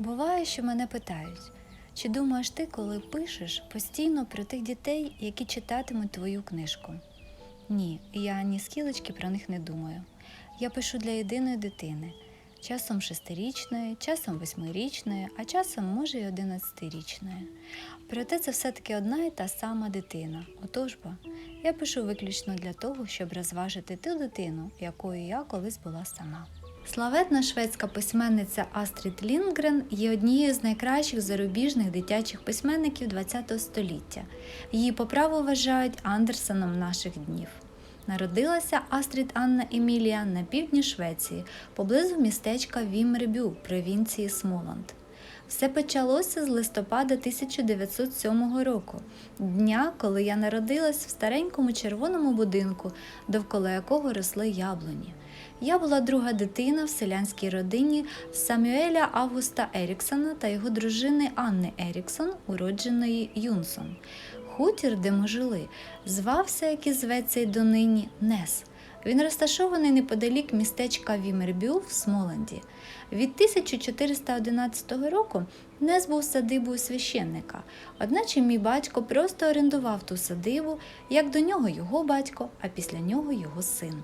Буває, що мене питають, чи думаєш ти, коли пишеш постійно про тих дітей, які читатимуть твою книжку? Ні, я ні скілечки про них не думаю. Я пишу для єдиної дитини, часом шестирічної, часом восьмирічної, а часом може й одинадцятирічної. Проте це все-таки одна і та сама дитина. Отож бо, я пишу виключно для того, щоб розважити ту дитину, якою я колись була сама. Славетна шведська письменниця Астрід Лінгрен є однією з найкращих зарубіжних дитячих письменників ХХ століття. Її по праву вважають Андерсоном наших днів. Народилася Астрід Анна Емілія на півдні Швеції, поблизу містечка Вімербю, провінції Смоланд. Все почалося з листопада 1907 року, дня, коли я народилась в старенькому червоному будинку, довкола якого росли яблуні. Я була друга дитина в селянській родині Самюеля Августа Еріксона та його дружини Анни Еріксон, уродженої Юнсон. Хутір, де ми жили, звався, як і зветься й донині, Нес. Він розташований неподалік містечка Вімербю в Смоланді. Від 1411 року Нес був садибою священника, одначе мій батько просто орендував ту садибу, як до нього його батько, а після нього його син.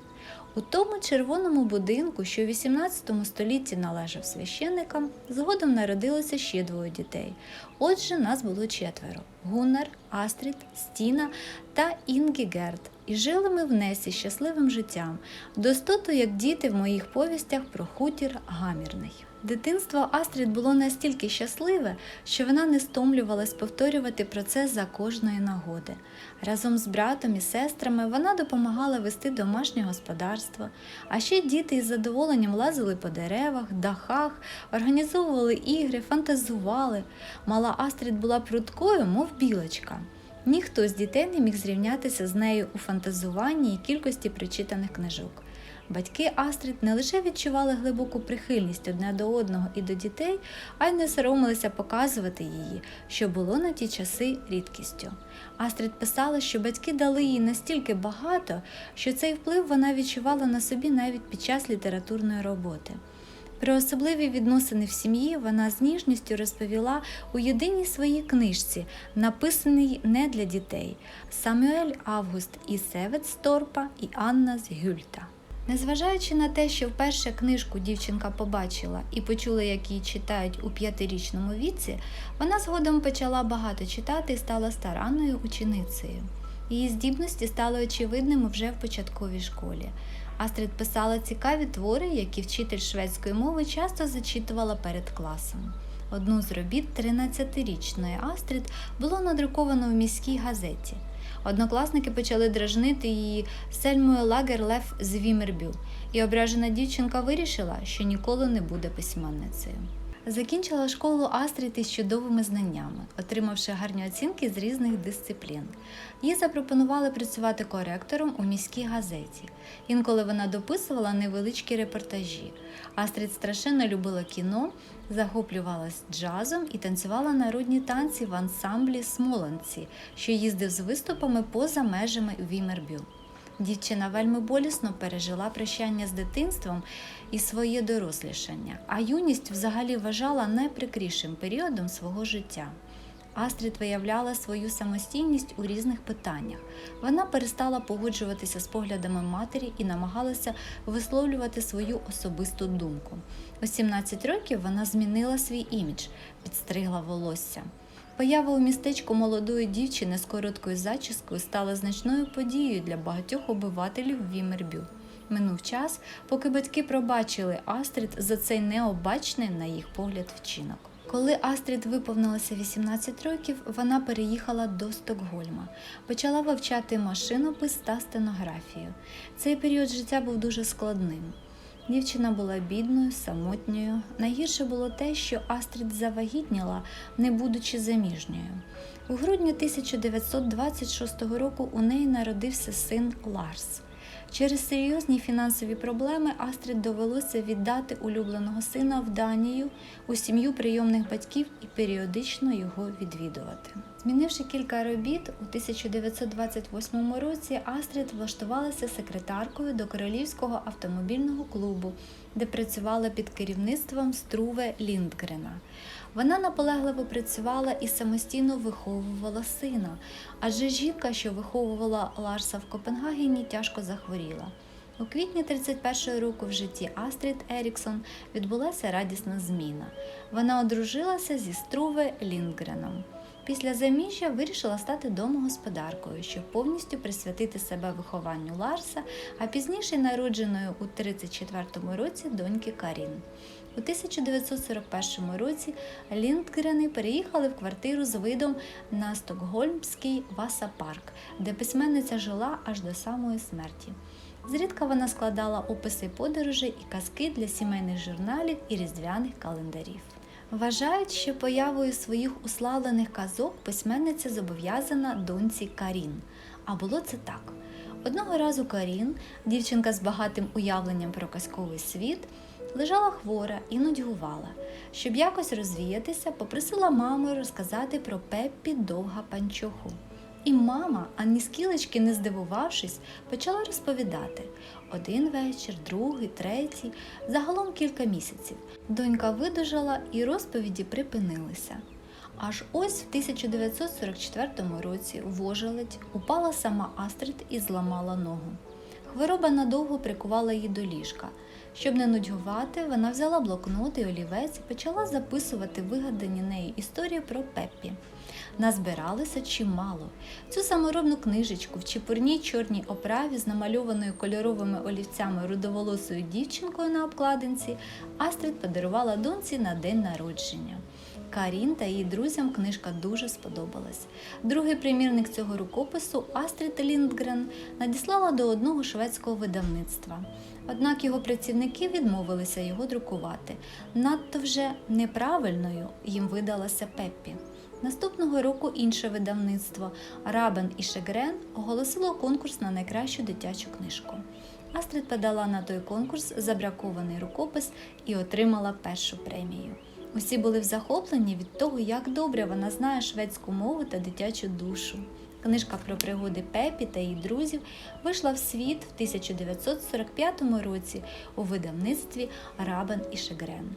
У тому червоному будинку, що в 18 столітті належав священникам, згодом народилося ще двоє дітей. Отже, нас було четверо: Гуннар, Астрід, Стіна та Інгігерд. І жили ми в Несі щасливим життям, достоту, як діти в моїх повістях про хутір гамірний. Дитинство Астрід було настільки щасливе, що вона не стомлювалась повторювати про це за кожної нагоди. Разом з братом і сестрами вона допомагала вести домашнє господарство, а ще діти із задоволенням лазили по деревах, дахах, організовували ігри, фантазували. Мала Астрід була пруткою, мов білочка. Ніхто з дітей не міг зрівнятися з нею у фантазуванні і кількості прочитаних книжок. Батьки Астрід не лише відчували глибоку прихильність одне до одного і до дітей, а й не соромилися показувати її, що було на ті часи рідкістю. Астрід писала, що батьки дали їй настільки багато, що цей вплив вона відчувала на собі навіть під час літературної роботи. Про особливі відносини в сім'ї вона з ніжністю розповіла у єдиній своїй книжці, написаній не для дітей Самюель Август і Севецторпа і Анна з Гюльта. Незважаючи на те, що вперше книжку дівчинка побачила і почула, як її читають у п'ятирічному віці, вона згодом почала багато читати і стала старанною ученицею. Її здібності стали очевидними вже в початковій школі. Астрид писала цікаві твори, які вчитель шведської мови часто зачитувала перед класом. Одну з робіт 13-річної Астрид було надруковано в міській газеті. Однокласники почали дражнити її Сельмою Лагерлеф з Вімербю, і ображена дівчинка вирішила, що ніколи не буде письменницею. Закінчила школу Астрід із чудовими знаннями, отримавши гарні оцінки з різних дисциплін. Їй запропонували працювати коректором у міській газеті. Інколи вона дописувала невеличкі репортажі. Астрід страшенно любила кіно, захоплювалась джазом і танцювала народні танці в ансамблі Смоланці, що їздив з виступами поза межами Вімербю. Дівчина вельми болісно пережила прощання з дитинством і своє дорослішання, а юність взагалі вважала найприкрішим періодом свого життя. Астрід виявляла свою самостійність у різних питаннях. Вона перестала погоджуватися з поглядами матері і намагалася висловлювати свою особисту думку. У 17 років вона змінила свій імідж, підстригла волосся. Поява у містечку молодої дівчини з короткою зачіскою стала значною подією для багатьох обивателів Вімербю. Минув час, поки батьки пробачили Астрід за цей необачний, на їх погляд, вчинок. Коли Астрід виповнилося 18 років, вона переїхала до Стокгольма, почала вивчати машинопис та стенографію. Цей період життя був дуже складним. Дівчина була бідною, самотньою. Найгірше було те, що Астрид завагітніла, не будучи заміжньою. У грудні 1926 року у неї народився син Ларс. Через серйозні фінансові проблеми Астрид довелося віддати улюбленого сина в Данію у сім'ю прийомних батьків і періодично його відвідувати. Змінивши кілька робіт, у 1928 році Астрид влаштувалася секретаркою до Королівського автомобільного клубу де працювала під керівництвом Струве Ліндгрена. Вона наполегливо працювала і самостійно виховувала сина, адже жінка, що виховувала Ларса в Копенгагені, тяжко захворіла. У квітні 31-го року в житті Астрід Еріксон відбулася радісна зміна. Вона одружилася зі Струве Ліндгреном. Після заміжжя вирішила стати домогосподаркою, щоб повністю присвятити себе вихованню Ларса, а пізніше народженою у 34-му році доньки Карін. У 1941 році Ліндгрени переїхали в квартиру з видом на Стокгольмський Васа-парк, де письменниця жила аж до самої смерті. Зрідка вона складала описи подорожей і казки для сімейних журналів і різдвяних календарів. Вважають, що появою своїх уславлених казок письменниця зобов'язана доньці Карін. А було це так. Одного разу Карін, дівчинка з багатим уявленням про казковий світ, лежала хвора і нудьгувала. Щоб якось розвіятися, попросила маму розказати про Пеппі довга панчоху. І мама, ані скілечки не здивувавшись, почала розповідати один вечір, другий, третій, загалом кілька місяців. Донька видужала і розповіді припинилися. Аж ось в 1944 році в ожеледь упала сама Астрид і зламала ногу. Хвороба надовго прикувала її до ліжка. Щоб не нудьгувати, вона взяла блокнот і олівець і почала записувати вигадані нею історії про Пеппі. Назбиралося чимало. Цю саморобну книжечку в чепурній чорній оправі з намальованою кольоровими олівцями рудоволосою дівчинкою на обкладинці Астрид подарувала доньці на день народження. Карін та її друзям книжка дуже сподобалась. Другий примірник цього рукопису Астрид Ліндгрен надіслала до одного шведського видавництва. Однак його працівники відмовилися його друкувати. Надто вже неправильною їм видалася Пеппі. Наступного року інше видавництво Рабен і Шегрен оголосило конкурс на найкращу дитячу книжку. Астрид подала на той конкурс забракований рукопис і отримала першу премію. Усі були в захопленні від того, як добре вона знає шведську мову та дитячу душу. Книжка про пригоди Пепі та її друзів вийшла в світ в 1945 році у видавництві Рабен і Шегрен.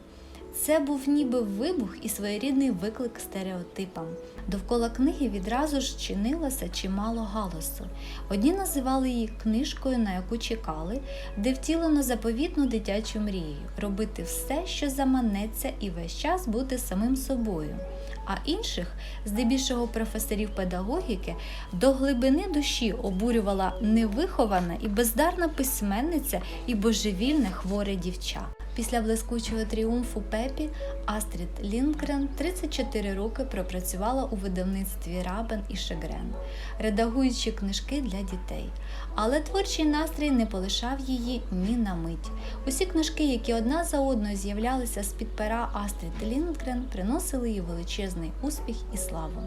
Це був ніби вибух і своєрідний виклик стереотипам. Довкола книги відразу ж чинилося чимало галасу. Одні називали її книжкою, на яку чекали, де втілено заповітну дитячу мрію робити все, що заманеться, і весь час бути самим собою. А інших, здебільшого професорів педагогіки, до глибини душі обурювала невихована і бездарна письменниця і божевільне хворе дівча. Після блискучого тріумфу Пепі Астрід Ліндгрен 34 роки пропрацювала у видавництві Рабен і Шегрен, редагуючи книжки для дітей. Але творчий настрій не полишав її ні на мить. Усі книжки, які одна за одною з'являлися з-під пера Астрід Ліндгрен, приносили їй величезний успіх і славу.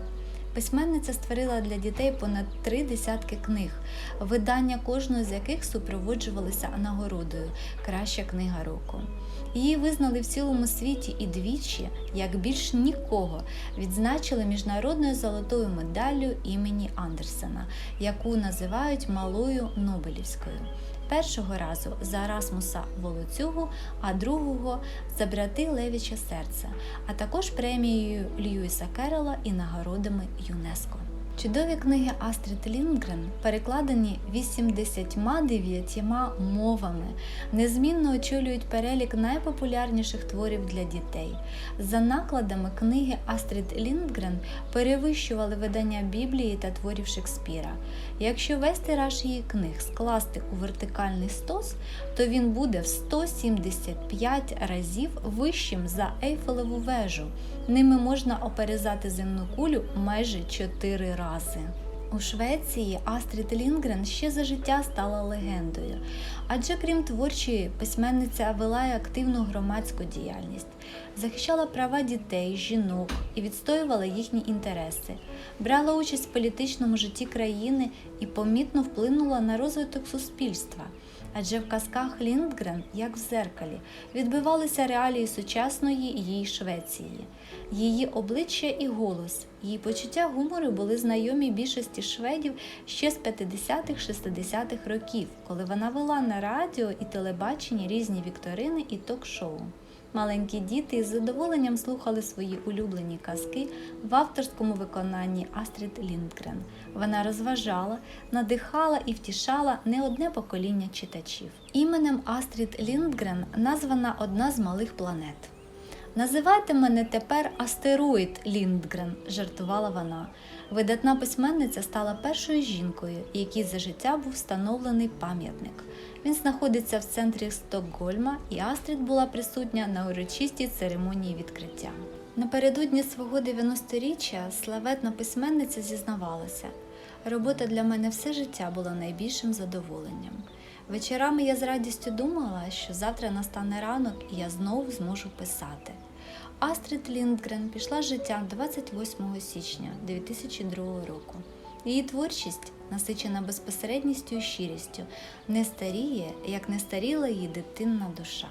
Письменниця створила для дітей понад три десятки книг, видання кожної з яких супроводжувалися нагородою Краща книга року. Її визнали в цілому світі і двічі, як більш нікого, відзначили міжнародною золотою медаллю імені Андерсена, яку називають Малою Нобелівською. Першого разу за Расмуса Волоцюгу, а другого за брати Левіча Серця, а також премією Льюіса Керрела і нагородами ЮНЕСКО. Чудові книги Астрід Лінгрен перекладені 89 мовами, незмінно очолюють перелік найпопулярніших творів для дітей. За накладами книги Астрід Лінгрен перевищували видання Біблії та творів Шекспіра. Якщо весь тираж її книг скласти у вертикальний стос, то він буде в 175 разів вищим за Ейфелеву вежу. Ними можна оперезати земну кулю майже 4 рази. У Швеції Астрід Лінгрен ще за життя стала легендою, адже крім творчої, письменниця вела й активну громадську діяльність, захищала права дітей, жінок і відстоювала їхні інтереси, брала участь в політичному житті країни і помітно вплинула на розвиток суспільства. Адже в казках Ліндгрен, як в зеркалі, відбивалися реалії сучасної її Швеції. Її обличчя і голос, її почуття гумору були знайомі більшості шведів ще з 50-60-х років, коли вона вела на радіо і телебаченні різні вікторини і ток-шоу. Маленькі діти із задоволенням слухали свої улюблені казки в авторському виконанні Астрід Ліндгрен. Вона розважала, надихала і втішала не одне покоління читачів. Іменем Астрід Ліндгрен названа одна з малих планет. Називайте мене тепер астероїд Ліндгрен, жартувала вона. Видатна письменниця стала першою жінкою, якій за життя був встановлений пам'ятник. Він знаходиться в центрі Стокгольма, і Астрід була присутня на урочистій церемонії відкриття. Напередодні свого 90-річчя славетна письменниця зізнавалася. Робота для мене все життя була найбільшим задоволенням. Вечорами я з радістю думала, що завтра настане ранок і я знову зможу писати. Астрид Ліндгрен пішла з життя 28 січня 2002 року. Її творчість, насичена безпосередністю і щирістю, не старіє, як не старіла її дитинна душа.